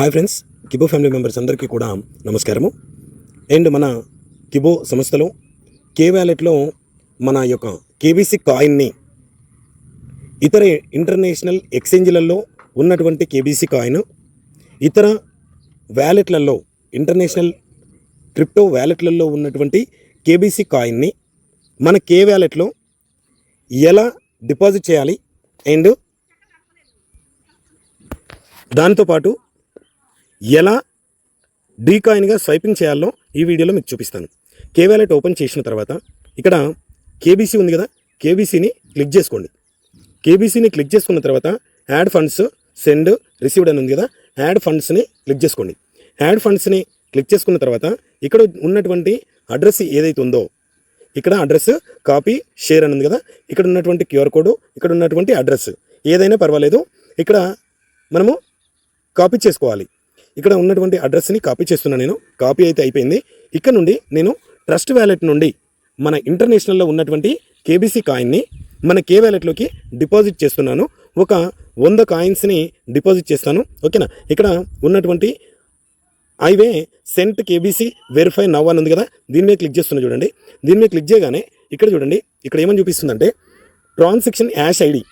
Hi friends Kibo family members అందరికీ కూడా నమస్కారము. అండ్ మన కిబో సంస్థలో కే వ్యాలెట్లో మన యొక్క కేబీసీ కాయిన్ని ఇతర ఇంటర్నేషనల్ ఎక్స్చేంజ్లలో ఉన్నటువంటి కేబీసీ కాయిన్ ఇతర వ్యాలెట్లలో ఇంటర్నేషనల్ క్రిప్టో వ్యాలెట్లలో ఉన్నటువంటి కేబీసీ కాయిన్ని మన కే వ్యాలెట్లో ఎలా డిపాజిట్ చేయాలి? అండ్ దాంతోపాటు ఎలా డీకాయిన్గా స్వైపింగ్ చేయాలో ఈ వీడియోలో మీకు చూపిస్తాను. కే వ్యాలెట్ ఓపెన్ చేసిన తర్వాత ఇక్కడ కేబీసీ ఉంది కదా కేబీసీని క్లిక్ చేసుకోండి. కేబీసీని క్లిక్ చేసుకున్న తర్వాత యాడ్ ఫండ్స్ సెండ్ రిసీవ్డ్ అని ఉంది కదా యాడ్ ఫండ్స్ని క్లిక్ చేసుకోండి. యాడ్ ఫండ్స్ని క్లిక్ చేసుకున్న తర్వాత ఇక్కడ ఉన్నటువంటి అడ్రస్ ఏదైతే ఉందో ఇక్కడ అడ్రస్ కాపీ షేర్ అని ఉంది కదా ఇక్కడ ఉన్నటువంటి క్యూఆర్ కోడ్ ఇక్కడ ఉన్నటువంటి అడ్రస్ ఏదైనా పర్వాలేదు ఇక్కడ మనము కాపీ చేసుకోవాలి. ఇక్కడ ఉన్నటువంటి అడ్రస్ని కాపీ చేస్తున్నాను నేను. కాపీ అయితే అయిపోయింది. ఇక్కడ నుండి నేను ట్రస్ట్ వ్యాలెట్ నుండి మన ఇంటర్నేషనల్లో ఉన్నటువంటి కేబీసీ కాయిన్ని మన కే వ్యాలెట్లోకి డిపాజిట్ చేస్తున్నాను. ఒక వంద కాయిన్స్ని డిపాజిట్ చేస్తాను. ఓకేనా? ఇక్కడ ఉన్నటువంటి IV cent KBC verify now అని ఉంది కదా? దీని మీద క్లిక్ చేస్తున్నా చూడండి. దీని మీద క్లిక్ చేయగానే ఇక్కడ చూడండి. ఇక్కడ ఏమని చూపిస్తుందంటే ట్రాన్సాక్షన్ యాష్ ఐడి.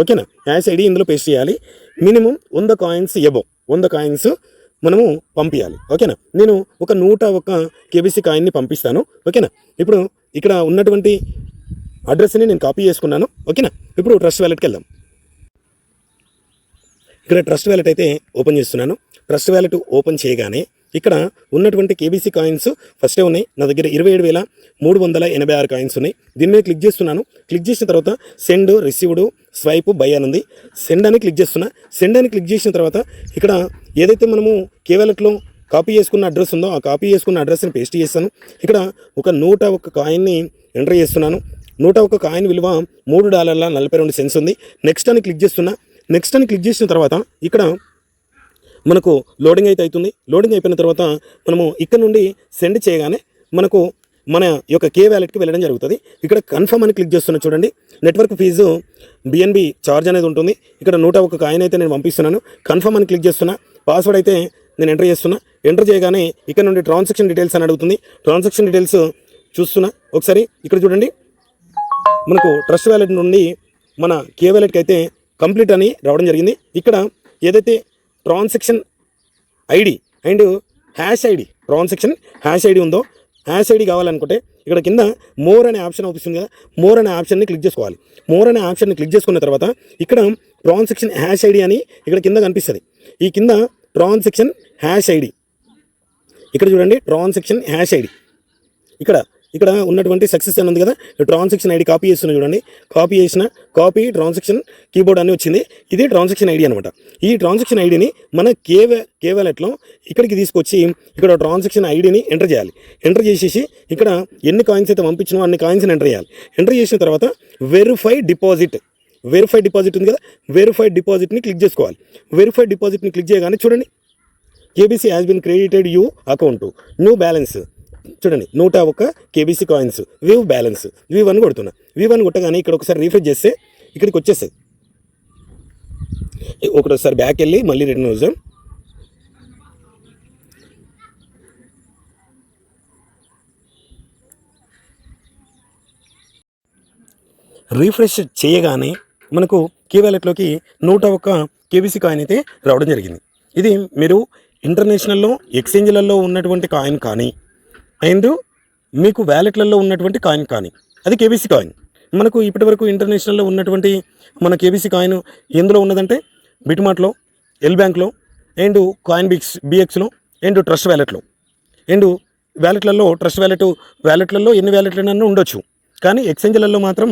ఓకేనా? యాష్ ఐడి ఇందులో పేస్ట్ చేయాలి. మినిమం వంద కాయిన్స్ ఎబో వంద కాయిన్స్ మనము పంపించాలి ఓకేనా? నేను ఒక నూట ఒక కేబీసీ కాయిన్ని పంపిస్తాను. ఓకేనా? ఇప్పుడు ఇక్కడ ఉన్నటువంటి అడ్రస్ని నేను కాపీ చేసుకున్నాను. ఓకేనా? ఇప్పుడు ట్రస్ట్ వ్యాలెట్కి వెళ్దాం. ఇక్కడ ట్రస్ట్ వ్యాలెట్ అయితే ఓపెన్ చేస్తున్నాను. ట్రస్ట్ వ్యాలెట్ ఓపెన్ చేయగానే ఇక్కడ ఉన్నటువంటి కేబీసీ కాయిన్స్ ఫస్టే ఉన్నాయి. నా దగ్గర ఇరవై ఏడు వేల మూడు వందల ఎనభై ఆరు కాయిన్స్ ఉన్నాయి. దీని మీద క్లిక్ చేస్తున్నాను. క్లిక్ చేసిన తర్వాత సెండ్ రిసీవ్డ్ స్వైప్ బై అని ఉంది. సెండ్ అని క్లిక్ చేస్తున్నా. సెండ్ అని క్లిక్ చేసిన తర్వాత ఇక్కడ ఏదైతే మనము కే కాపీ చేసుకున్న అడ్రస్ ఉందో ఆ కాపీ చేసుకున్న అడ్రస్ని పేస్ట్ చేస్తాను. ఇక్కడ ఒక నూట ఒక కాయిన్ని ఎంటర్ చేస్తున్నాను. నూట ఒక కాయిన్ విలువ మూడు డాలర్ల నలభై రెండు సెన్స్ ఉంది. నెక్స్ట్ అని క్లిక్ చేస్తున్నా. నెక్స్ట్ అని క్లిక్ చేసిన తర్వాత ఇక్కడ మనకు లోడింగ్ అయితే అవుతుంది. లోడింగ్ అయిపోయిన తర్వాత మనము ఇక్కడ నుండి సెండ్ చేయగానే మనకు మన యొక్క కే వ్యాలెట్కి వెళ్ళడం జరుగుతుంది. ఇక్కడ కన్ఫర్మ్ అని క్లిక్ చేస్తున్నా చూడండి. నెట్వర్క్ ఫీజు బిఎన్బి ఛార్జ్ అనేది ఉంటుంది. ఇక్కడ నూట ఒక కాయిన్ అయితే నేను పంపిస్తున్నాను. కన్ఫర్మ్ అని క్లిక్ చేస్తున్నా. పాస్వర్డ్ అయితే నేను ఎంటర్ చేస్తున్నా. ఎంటర్ చేయగానే ఇక్కడ నుండి ట్రాన్సాక్షన్ డీటెయిల్స్ అని అడుగుతుంది. ట్రాన్సాక్షన్ డీటెయిల్స్ చూస్తున్నా. ఒకసారి ఇక్కడ చూడండి. మనకు ట్రస్ట్ వ్యాలెట్ నుండి మన కే వ్యాలెట్కి అయితే కంప్లీట్ అని రావడం జరిగింది. ఇక్కడ ఏదైతే transaction ID and hash ID. Transaction hash ID ఉందో హ్యాష్ ఐడి కావాలనుకుంటే ఇక్కడ కింద మోర్ అనే ఆప్షన్ అవుతుంది కదా మోర్ అనే ఆప్షన్ని క్లిక్ చేసుకోవాలి. మోర్ అనే ఆప్షన్ని క్లిక్ చేసుకున్న తర్వాత ఇక్కడ ట్రాన్సాక్షన్ హ్యాష్ ఐడి అని ఇక్కడ కింద కనిపిస్తుంది. ఈ కింద ట్రాన్సాక్షన్ హ్యాష్ ఐడి. ఇక్కడ చూడండి ట్రాన్సాక్షన్ హ్యాష్ ఐడి. ఇక్కడ ఇక్కడ ఉన్నటువంటి సక్సెస్ అని ఉంది కదా? ట్రాన్సాక్షన్ ఐడి కాపీ చేస్తున్నా చూడండి. కాపీ చేసిన కాపీ ట్రాన్సాక్షన్ కీబోర్డ్ అని వచ్చింది. ఇది ట్రాన్సాక్షన్ ఐడి అనమాట ఈ ట్రాన్సాక్షన్ ఐడిని మన కేవే కేవాలెట్లో ఇక్కడికి తీసుకొచ్చి ఇక్కడ ట్రాన్సాక్షన్ ఐడిని ఎంటర్ చేయాలి. ఎంటర్ చేసేసి ఇక్కడ ఎన్ని కాయిన్స్ అయితే పంపించినో అన్ని కాయిన్స్ని ఎంటర్ చేయాలి. ఎంటర్ చేసిన తర్వాత వెరిఫై డిపాజిట్ వెరిఫై డిపాజిట్ ఉంది కదా? వెరిఫై డిపాజిట్ని క్లిక్ చేసుకోవాలి. వెరిఫై డిపాజిట్ని క్లిక్ చేయగానే చూడండి. KBC has been credited you account new balance చూడండి నూట ఒక కేబీసీ కాయిన్స్ వివ్ బ్యాలెన్స్ వి వన్ కొడుతున్నా. వి వన్ కొట్టగానే ఇక్కడ ఒకసారి రీఫ్రెష్ చేస్తే ఇక్కడికి వచ్చేస్తుంది ఒకటోసారి బ్యాక్ వెళ్ళి మళ్ళీ రిటర్న్ వస్తాం రీఫ్రెష్ చేయగానే మనకు కీ వ్యాలెట్లోకి నూట ఒక్క కేబీసీ కాయిన్ అయితే రావడం జరిగింది. ఇది మీరు ఇంటర్నేషనల్లో ఎక్స్చేంజ్లలో ఉన్నటువంటి కాయిన్ కానీ అండ్ మీకు వ్యాలెట్లలో ఉన్నటువంటి కాయిన్ కానీ అది కేబీసీ కాయిన్. మనకు ఇప్పటివరకు ఇంటర్నేషనల్లో ఉన్నటువంటి మన కేబీసీ కాయిన్ ఎందులో ఉన్నదంటే బిట్మార్ట్లో ఎల్ బ్యాంక్లో అండ్ కాయిన్ బిక్స్ బిఎక్స్లో అండ్ ట్రస్ట్ వ్యాలెట్లో అండ్ వ్యాలెట్లలో ట్రస్ట్ వ్యాలెట్ వ్యాలెట్లలో ఎన్ని వ్యాలెట్లైనా ఉండొచ్చు. కానీ ఎక్స్చేంజ్లలో మాత్రం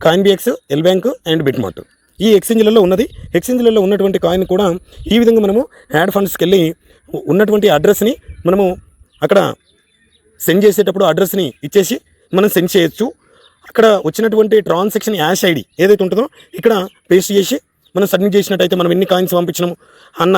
coin bx LBank and BitMart. ఈ ఎక్స్చేంజ్లలో ఉన్నది ఎక్స్చేంజ్లలో ఉన్నటువంటి కాయిన్ కూడా ఈ విధంగా మనము యాడ్ ఫండ్స్కి వెళ్ళి ఉన్నటువంటి అడ్రస్ని మనము అక్కడ సెండ్ చేసేటప్పుడు అడ్రస్ని ఇచ్చేసి మనం సెండ్ చేయొచ్చు. అక్కడ వచ్చినటువంటి ట్రాన్సాక్షన్ యాష్ ఐడి ఏదైతే ఉంటుందో ఇక్కడ పేస్ట్ చేసి మనం సబ్మిట్ చేసినట్టయితే మనం ఎన్ని కాయిన్స్ పంపించినాము అన్న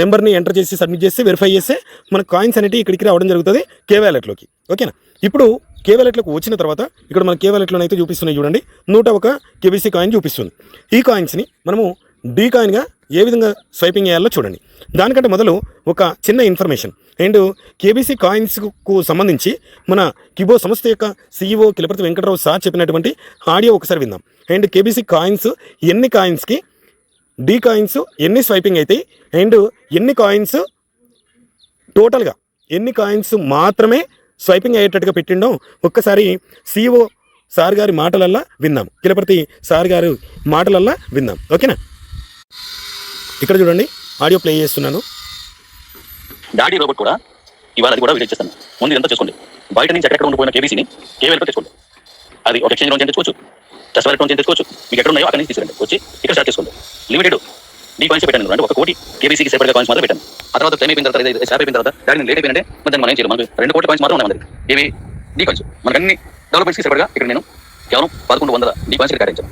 నెంబర్ని ఎంటర్ చేసి సబ్మిట్ చేసి వెరిఫై చేస్తే మన కాయిన్స్ అనేవి ఇక్కడికి రావడం జరుగుతుంది కే వ్యాలెట్లోకి ఓకేనా ఇప్పుడు కే వ్యాలెట్లోకి వచ్చిన తర్వాత ఇక్కడ మన కే వ్యాలెట్లోనైతే చూపిస్తున్నాయి చూడండి. నూట ఒక కేబీసీ కాయిన్ చూపిస్తుంది. ఈ కాయిన్స్ని మనము డీ కాయిన్గా ఏ విధంగా స్వైపింగ్ చేయాలో చూడండి. దానికంటే మొదలు ఒక చిన్న ఇన్ఫర్మేషన్ అండ్ కేబీసీ కాయిన్స్కు సంబంధించి మన కిబో సంస్థ యొక్క సీఈఓ కిలపతి వెంకటరావు సార్ చెప్పినటువంటి ఆడియో ఒకసారి విందాం. అండ్ కేబీసీ కాయిన్స్ ఎన్ని కాయిన్స్కి డీ కాయిన్స్ ఎన్ని స్వైపింగ్ అవుతాయి అండ్ ఎన్ని కాయిన్స్ టోటల్గా ఎన్ని కాయిన్స్ మాత్రమే స్వైపింగ్ అయ్యేటట్టుగా పెట్టిండో ఒక్కసారి సీఈఓ సార్ గారి మాటలల్లా విందాం. కిలపతి సార్ గారు మాటలల్లా విందాం. ఓకేనా? ఇక్కడ చూడండి ఆడియో ప్లే చేస్తున్నాను. డాడీ రోబోట్ కూడా ఇవాళ అది కూడా విజిట్ చేస్తాను. ముందు ఇదంతా చేసుకోండి. బయట నుంచి ఎక్కడ ఉండిపోయిన కేబీసీని కేవీఎల్తో తెచ్చుకోండి అది ఒక ఎక్స్చేంజ్ నుంచి తెచ్చుకోవచ్చు. టెస్ట్ వాలెట్ నుంచి తెచ్చుకోవచ్చు. మీకు ఎక్కడ ఉన్నాయో అక్కడి నుంచి తీసుకురండి. వచ్చి ఇక్కడ స్టార్ట్ చేసుకోండి. లిమిటెడ్ డీ కాయిన్స్ పెట్టాను అంటే ఒక కోటి కేబీసీకి సెపరేట్ కాయిన్స్ మాత్రం పెట్టాను ఆ తర్వాత టైం అయిపోయిన తర్వాత ఇది స్టాప్ అయిపోయిన తర్వాత దాన్ని లేట్ అయిపోయిందంటే మరి దాన్ని మనం ఏం చేయాలి మనకు రెండు కోట్ల కాయిన్స్ మాత్రం ఉన్నాయి మనకి ఇవి డీ కాయిన్స్ మనకి అన్ని డెవలప్మెంట్స్కి సెపరేట్గా ఇక్కడ నేను కేవలం పదకొండు వందల డీ కాయిన్స్ ఇక్కడ కేటాయించాను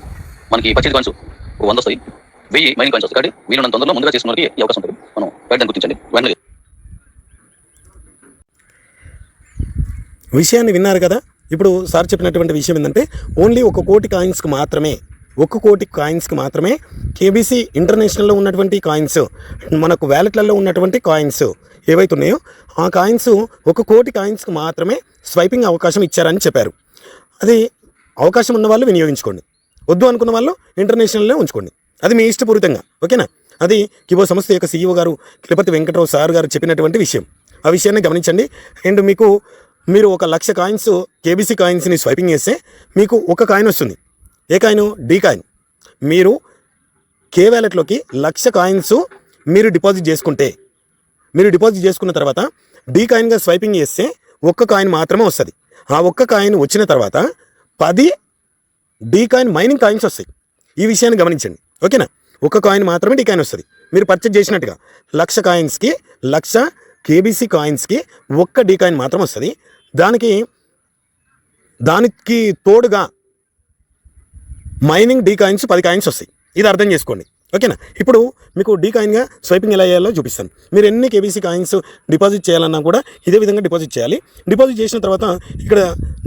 మనకి పచ్చి కాయిన్స్ వంద వస్తాయి. వెయ్యి మైనింగ్ కాయిన్స్ వస్తాయి. కాబట్టి వీలున్న తొందరలో ముందుగా చేసుకున్న ఈ అవకాశం ఉంటుంది. మనం బయట గుర్తించండి. వెంటనే విషయాన్ని విన్నారు కదా? ఇప్పుడు సార్ చెప్పినటువంటి విషయం ఏంటంటే ఓన్లీ ఒక కోటి కాయిన్స్కి మాత్రమే ఒక కోటి కాయిన్స్కి మాత్రమే కేబీసీ ఇంటర్నేషనల్లో ఉన్నటువంటి కాయిన్స్ మనకు వ్యాలెట్లలో ఉన్నటువంటి కాయిన్స్ ఏవైతే ఉన్నాయో ఆ కాయిన్స్ ఒక కోటి కాయిన్స్కి మాత్రమే స్వైపింగ్ అవకాశం ఇచ్చారని చెప్పారు. అది అవకాశం ఉన్న వాళ్ళు వినియోగించుకోండి. వద్దు అనుకున్న వాళ్ళు ఇంటర్నేషనల్లో ఉంచుకోండి. అది మీ ఇష్టపూరితంగా ఓకేనా? అది కిబో సంస్థ యొక్క సీఈఓ గారు తిరుపతి వెంకటరావు సార్ గారు చెప్పినటువంటి విషయం. ఆ విషయాన్ని గమనించండి. అండ్ మీకు మీరు ఒక లక్ష కాయిన్స్ కేబీసీ కాయిన్స్ని స్వైపింగ్ చేస్తే మీకు ఒక కాయిన్ వస్తుంది. ఏ కాయిన్? D coin. మీరు కే వ్యాలెట్లోకి లక్ష కాయిన్స్ మీరు డిపాజిట్ చేసుకుంటే మీరు డిపాజిట్ చేసుకున్న తర్వాత డీ కాయిన్గా స్వైపింగ్ చేస్తే ఒక్క కాయిన్ మాత్రమే వస్తుంది. ఆ ఒక్క కాయిన్ వచ్చిన తర్వాత పది డీ కాయిన్ మైనింగ్ కాయిన్స్ వస్తాయి. ఈ విషయాన్ని గమనించండి. ఓకేనా? ఒక కాయిన్ మాత్రమే డీ కాయిన్ వస్తుంది. మీరు పర్చేజ్ చేసినట్టుగా లక్ష కాయిన్స్కి లక్ష కేబీసీ కాయిన్స్కి ఒక్క డీ కాయిన్ మాత్రం వస్తుంది. దానికి దానికి తోడుగా మైనింగ్ డీ కాయిన్స్ పది కాయిన్స్ వస్తాయి. ఇది అర్థం చేసుకోండి. ఓకేనా? ఇప్పుడు మీకు డీ కాయిన్గా స్వైపింగ్ ఎలా చేయాలో చూపిస్తాను. మీరు ఎన్ని కేబీసీ కాయిన్స్ డిపాజిట్ చేయాలన్నా కూడా ఇదే విధంగా డిపాజిట్ చేయాలి. డిపాజిట్ చేసిన తర్వాత ఇక్కడ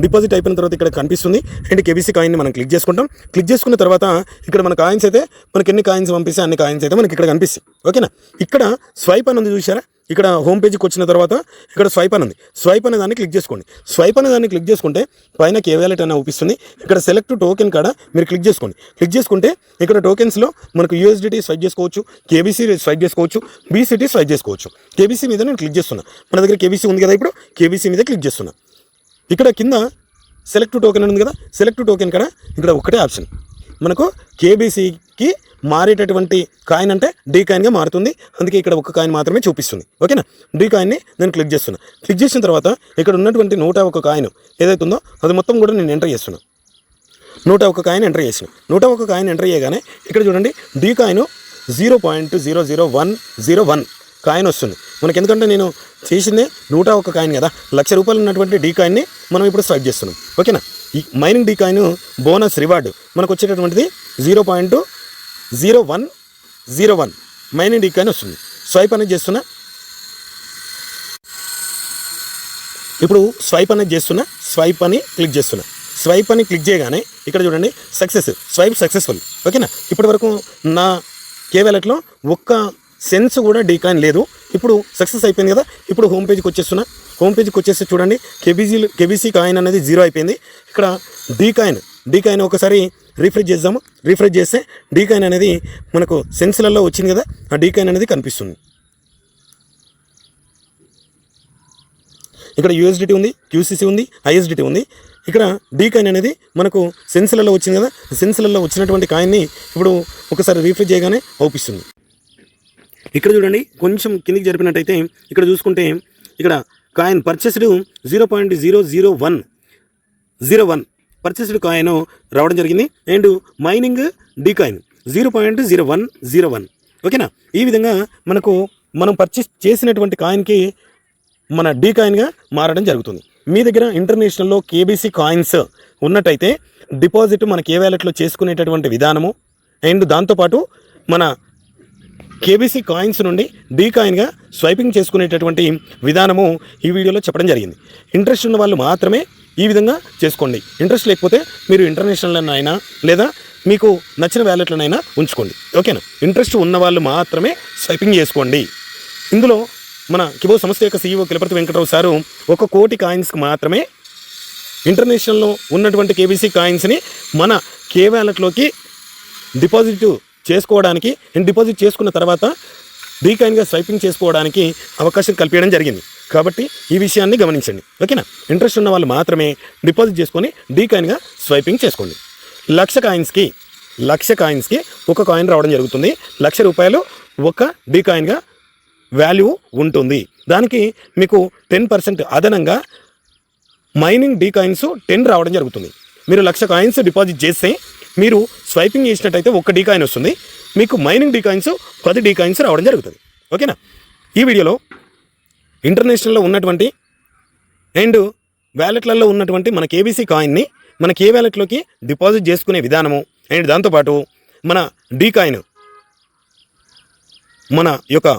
డిపాజిట్ అయిపోయిన తర్వాత ఇక్కడ కనిపిస్తుంది. అండ్ కేబీసీ కాయిన్ని మనం క్లిక్ చేసుకుంటాం. క్లిక్ చేసుకున్న తర్వాత ఇక్కడ మన కాయిన్స్ అయితే మనకి ఎన్ని కాయిన్స్ పంపిస్తే అన్ని కాయిన్స్ అయితే మనకి ఇక్కడ కనిపిస్తాయి. ఓకేనా? ఇక్కడ స్వైప్ అన్నది చూసారా ఇక్కడ హోమ్ పేజ్కి వచ్చిన తర్వాత ఇక్కడ స్వైప్ అని ఉంది. స్వైప్ అనే దాన్ని క్లిక్ చేసుకోండి. స్వైప్ అనే దాన్ని క్లిక్ చేసుకుంటే పైన కే వ్యాలెట్ అనే చూపిస్తుంది. ఇక్కడ సెలెక్ట్ టోకెన్ కాడ మీరు క్లిక్ చేసుకోండి. క్లిక్ చేసుకుంటే ఇక్కడ టోకెన్స్లో మనకు యూఎస్డిటీ స్వైప్ చేసుకోవచ్చు కేబీసీ స్వైప్ చేసుకోవచ్చు బీసీటీ స్వైప్ చేసుకోవచ్చు. కేబీసీ మీద నేను క్లిక్ చేస్తున్నా. మన దగ్గర కేబీసీ ఉంది కదా ఇప్పుడు? కేబీసీ మీద క్లిక్ చేస్తున్నా. ఇక్కడ కింద సెలెక్ట్ టోకెన్ అని ఉంది కదా? సెలెక్ట్ టోకెన్ కాడ ఇక్కడ ఒకటే ఆప్షన్ మనకు కేబీసీకి మారేటటువంటి కాయిన్ అంటే డీ కాయిన్గా మారుతుంది. అందుకే ఇక్కడ ఒక కాయిన్ మాత్రమే చూపిస్తుంది. ఓకేనా? డీ కాయిన్ని నేను క్లిక్ చేస్తున్నా. క్లిక్ చేసిన తర్వాత ఇక్కడ ఉన్నటువంటి నూట ఒక కాయిన్ ఏదైతే ఉందో అది మొత్తం కూడా నేను ఎంటర్ చేస్తున్నా. నూట ఒక కాయిన్ ఎంటర్ చేసిన. నూట ఒక కాయిన్ ఎంటర్ చేయగానే ఇక్కడ చూడండి D coin zero point zero zero one zero one coin వస్తుంది. మనకి ఎందుకంటే నేను చేసిందే నూట ఒక కాయిన్ కదా. లక్ష రూపాయలు ఉన్నటువంటి డీ కాయిన్ని మనం ఇప్పుడు స్వైప్ చేస్తున్నాం. ఓకేనా? ఈ మైనింగ్ డీకాయిన్ బోనస్ రివార్డు మనకు వచ్చేటటువంటిది zero point zero one zero one. Mining D coin వస్తుంది. స్వైప్ అనేది చేస్తున్నా. ఇప్పుడు స్వైప్ అనేది చేస్తున్నా. స్వైప్ అని క్లిక్ చేస్తున్నా. స్వైప్ అని క్లిక్ చేయగానే ఇక్కడ చూడండి సక్సెస్. Swipe successful. ఓకేనా? ఇప్పటి వరకు నా కే వ్యాలెట్లో ఒక్క సెన్స్ కూడా డీకాయిన్ లేదు. ఇప్పుడు సక్సెస్ అయిపోయింది కదా. ఇప్పుడు హోమ్ పేజ్కి వచ్చేస్తున్నా. హోమ్ పేజ్కి వచ్చేస్తే చూడండి. కేబీసీ కేబీసీ కాయిన్ అనేది జీరో అయిపోయింది. ఇక్కడ డీ కాయిన్ డీ కాయిన్ ఒకసారి రీఫ్రెష్ చేద్దాము. రీఫ్రెష్ చేస్తే డీ కాయిన్ అనేది మనకు సెన్స్లలో వచ్చింది కదా ఆ డీ కాయిన్ అనేది కనిపిస్తుంది. ఇక్కడ యూఎస్డిటీ ఉంది క్యూసీసీ ఉంది ఐఎస్డిటీ ఉంది. ఇక్కడ డీ కాయిన్ అనేది మనకు సెన్స్లలో వచ్చింది కదా సెన్స్లలో వచ్చినటువంటి కాయిన్ని ఇప్పుడు ఒకసారి రీఫ్రెష్ చేయగానే అవుపిస్తుంది. ఇక్కడ చూడండి కొంచెం కిందికి జరిపినట్టయితే ఇక్కడ చూసుకుంటే ఇక్కడ coin purchased zero point zero zero one. Zero one. Purchased coin రావడం జరిగింది. And mining D coin zero point zero one zero one. ఓకేనా? ఈ విధంగా మనకు మనం పర్చేస్ చేసినటువంటి కాయిన్కి మన డీ కాయిన్గా మారడం జరుగుతుంది. మీ దగ్గర ఇంటర్నేషనల్లో కేబీసీ కాయిన్స్ ఉన్నట్టయితే డిపాజిట్ మనకి ఏ వ్యాలెట్లో చేసుకునేటటువంటి విధానము అండ్ దాంతోపాటు మన కేబీసీ కాయిన్స్ నుండి డీ కాయిన్గా స్వైపింగ్ చేసుకునేటటువంటి విధానము ఈ వీడియోలో చెప్పడం జరిగింది. ఇంట్రెస్ట్ ఉన్న వాళ్ళు మాత్రమే ఈ విధంగా చేసుకోండి. ఇంట్రెస్ట్ లేకపోతే మీరు ఇంటర్నేషనల్ అయినా లేదా మీకు నచ్చిన వ్యాలెట్లనైనా ఉంచుకోండి. ఓకేనా? ఇంట్రెస్ట్ ఉన్న వాళ్ళు మాత్రమే స్వైపింగ్ చేసుకోండి. ఇందులో మన కిబో సంస్థ యొక్క సీఈఓ కిలపతి వెంకటరావు సారు ఒక కోటి కాయిన్స్కి మాత్రమే ఇంటర్నేషనల్లో ఉన్నటువంటి కేబీసీ కాయిన్స్ని మన కే వ్యాలెట్లోకి డిపాజిట్ చేసుకోవడానికి అండ్ డిపాజిట్ చేసుకున్న తర్వాత డీకాయిన్గా స్వైపింగ్ చేసుకోవడానికి అవకాశం కల్పించడం జరిగింది. కాబట్టి ఈ విషయాన్ని గమనించండి. ఓకేనా? ఇంట్రెస్ట్ ఉన్న వాళ్ళు మాత్రమే డిపాజిట్ చేసుకొని డీకాయిన్గా స్వైపింగ్ చేసుకోండి. లక్ష కాయిన్స్కి లక్ష కాయిన్స్కి ఒక కాయిన్ రావడం జరుగుతుంది. లక్ష రూపాయలు ఒక డీకాయిన్గా వాల్యూ ఉంటుంది. దానికి మీకు టెన్ పర్సెంట్ అదనంగా మైనింగ్ డీ కాయిన్స్ టెన్ రావడం జరుగుతుంది. మీరు లక్ష కాయిన్స్ డిపాజిట్ చేస్తే మీరు స్వైపింగ్ చేసినట్టయితే ఒక్క డీకాయిన్ వస్తుంది. మీకు మైనింగ్ డీకాయిన్స్ పది డీ కాయిన్స్ రావడం జరుగుతుంది. ఓకేనా? ఈ వీడియోలో ఇంటర్నేషనల్లో ఉన్నటువంటి అండ్ వ్యాలెట్లలో ఉన్నటువంటి మన కేబీసీ కాయిన్ని మన ఏ వ్యాలెట్లోకి డిపాజిట్ చేసుకునే విధానము అండ్ దాంతోపాటు మన డీ కాయిన్ మన యొక్క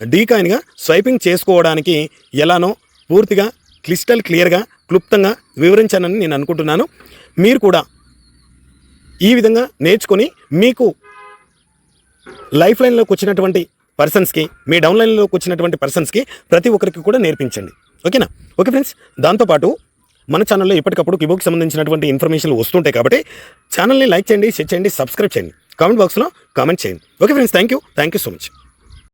డీ కాయిన్గా స్వైపింగ్ చేసుకోవడానికి ఎలానో పూర్తిగా క్లిస్టల్ క్లియర్గా క్లుప్తంగా వివరించానని నేను అనుకుంటున్నాను. మీరు కూడా ఈ విధంగా నేర్చుకొని మీకు లైఫ్ లైన్లోకి వచ్చినటువంటి పర్సన్స్కి మీ డౌన్ లైన్లోకి వచ్చినటువంటి పర్సన్స్కి ప్రతి ఒక్కరికి కూడా నేర్పించండి. ఓకేనా? ఓకే ఫ్రెండ్స్ దాంతోపాటు మన ఛానల్లో ఎప్పటికప్పుడు కిబోకి సంబంధించినటువంటి ఇన్ఫర్మేషన్లు వస్తుంటాయి కాబట్టి ఛానల్ని లైక్ చేయండి షేర్ చేయండి సబ్స్క్రైబ్ చేయండి. కామెంట్ బాక్స్లో కామెంట్ చేయండి. Okay friends thank you thank you so much.